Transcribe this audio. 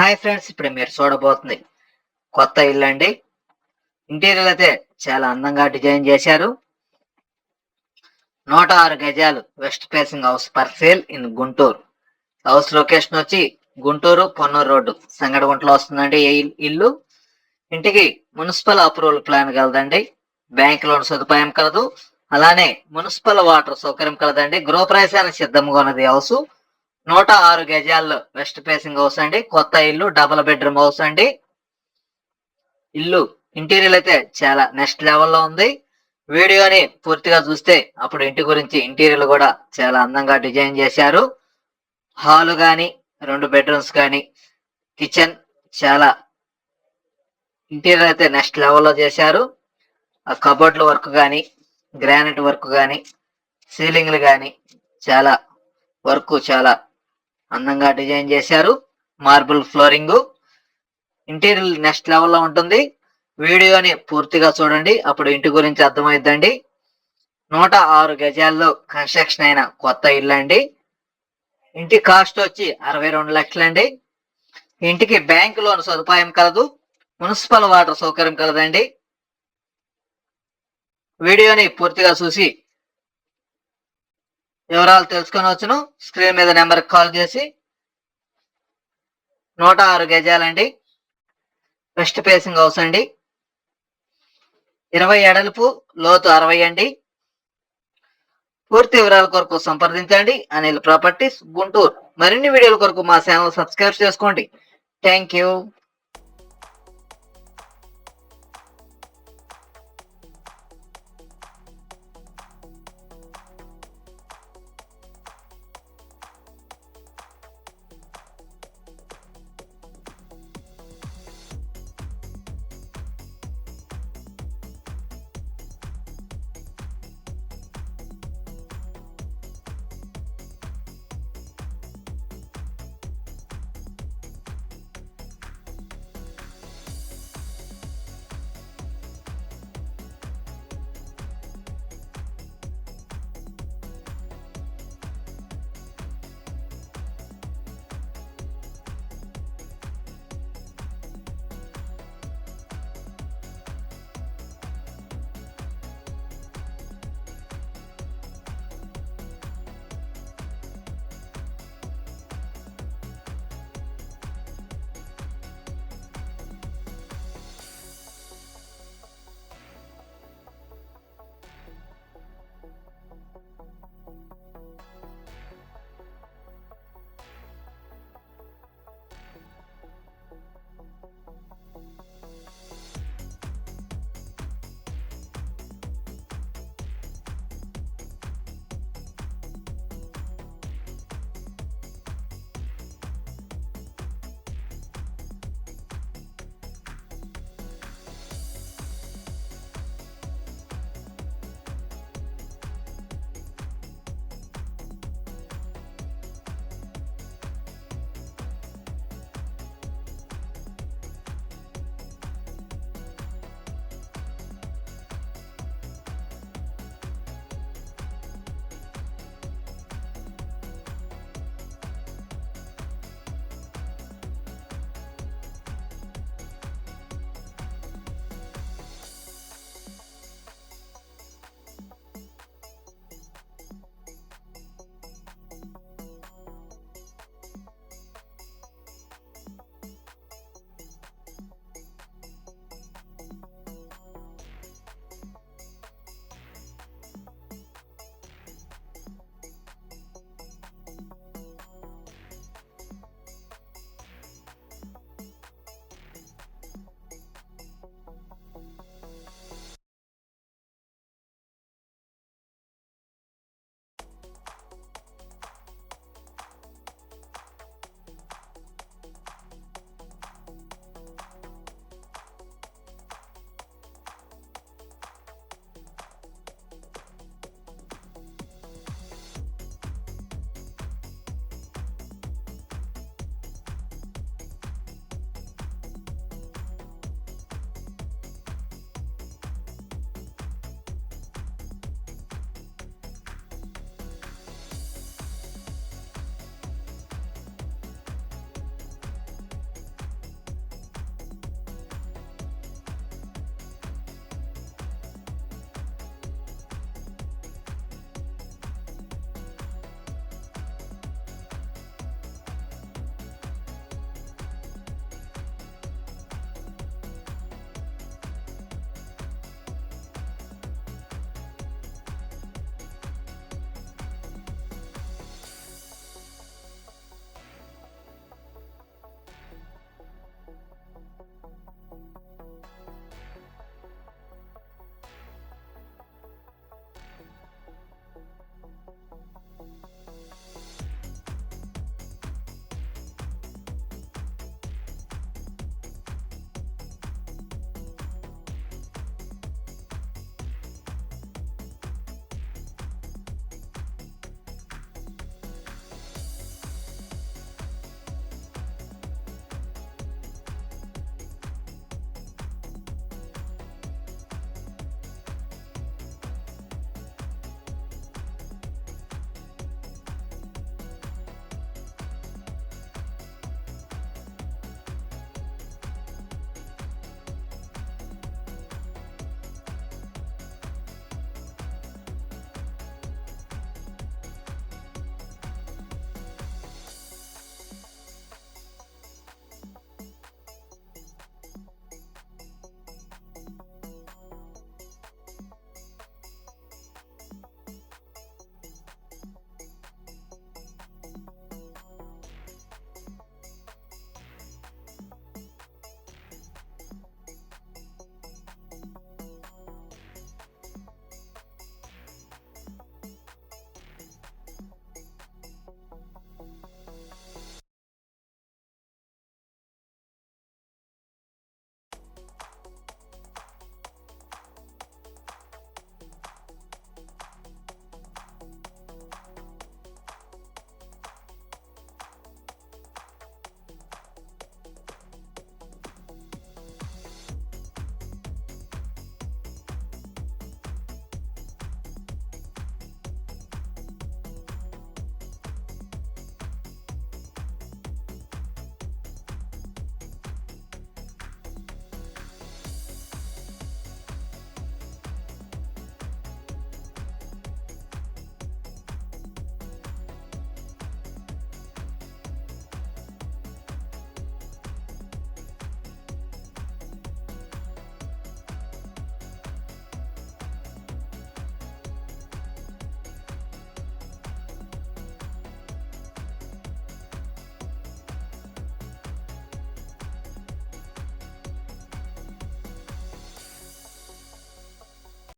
Hi friends ఇప్పుడు మీరు చూడబోతుంది కొత్త ఇల్లు అండి. ఇంటీరియర్ అయితే చాలా అందంగా డిజైన్ చేశారు. నూట ఆరు గజాలు west facing house for sale in Guntur. House location వచ్చి గుంటూరు పొన్నూరు రోడ్డు. సంగడగుంటలో వస్తుందండి ఈ ఇల్లు. ఇంటికి మున్సిపల్ అప్రూవల్ ప్లాన్ కలదండి. బ్యాంక్ లోన్ సదుపాయం కలదు. అలానే మున్సిపల్ వాటర్ సౌకర్యం కలదండి. గృహప్రవేశానికి సిద్ధంగా ఉన్నది హౌస్ నూట ఆరు గజాల్లో వెస్ట్ ఫేసింగ్ హౌస్ అండి. కొత్త ఇల్లు డబుల్ బెడ్రూమ్ హౌస్ అండి. ఇల్లు ఇంటీరియర్ అయితే చాలా నెక్స్ట్ లెవెల్లో ఉంది. వీడియోని పూర్తిగా చూస్తే అప్పుడు ఇంటి గురించి ఇంటీరియర్ కూడా చాలా అందంగా డిజైన్ చేశారు. హాల్ కానీ రెండు బెడ్రూమ్స్ కానీ కిచెన్ చాలా ఇంటీరియర్ అయితే నెక్స్ట్ లెవెల్లో చేశారు. ఆ కబోర్డ్ల వర్క్ కానీ గ్రానైట్ వర్క్ కానీ సీలింగ్లు కానీ చాలా వర్క్ చాలా అందంగా డిజైన్ చేశారు. మార్బుల్ ఫ్లోరింగ్ ఇంటీరియర్ నెక్స్ట్ లెవెల్లో ఉంటుంది. వీడియోని పూర్తిగా చూడండి. అప్పుడు ఇంటి గురించి అర్థమైద్దండి. నూట ఆరు గజాల్లో కన్స్ట్రక్షన్ అయిన కొత్త ఇల్లు అండి. ఇంటి కాస్ట్ వచ్చి అరవై రెండు లక్షలండి. ఇంటికి బ్యాంక్ లోన్ సదుపాయం కలదు. మున్సిపల్ వాటర్ సౌకర్యం కలదండి. వీడియోని పూర్తిగా చూసి వివరాలు తెలుసుకొని వచ్చును. స్క్రీన్ మీద నెంబర్ కాల్ చేసి నూట ఆరు గజాలండి. వెస్ట్ ఫేసింగ్ హౌస్ అండి. ఇరవై ఎడల్పు లోతు అరవై అండి. పూర్తి వివరాల కొరకు సంప్రదించండి. అనిల్ ప్రాపర్టీస్ గుంటూరు. మరిన్ని వీడియోల కొరకు మా ఛానల్ సబ్స్క్రైబ్ చేసుకోండి. Thank you.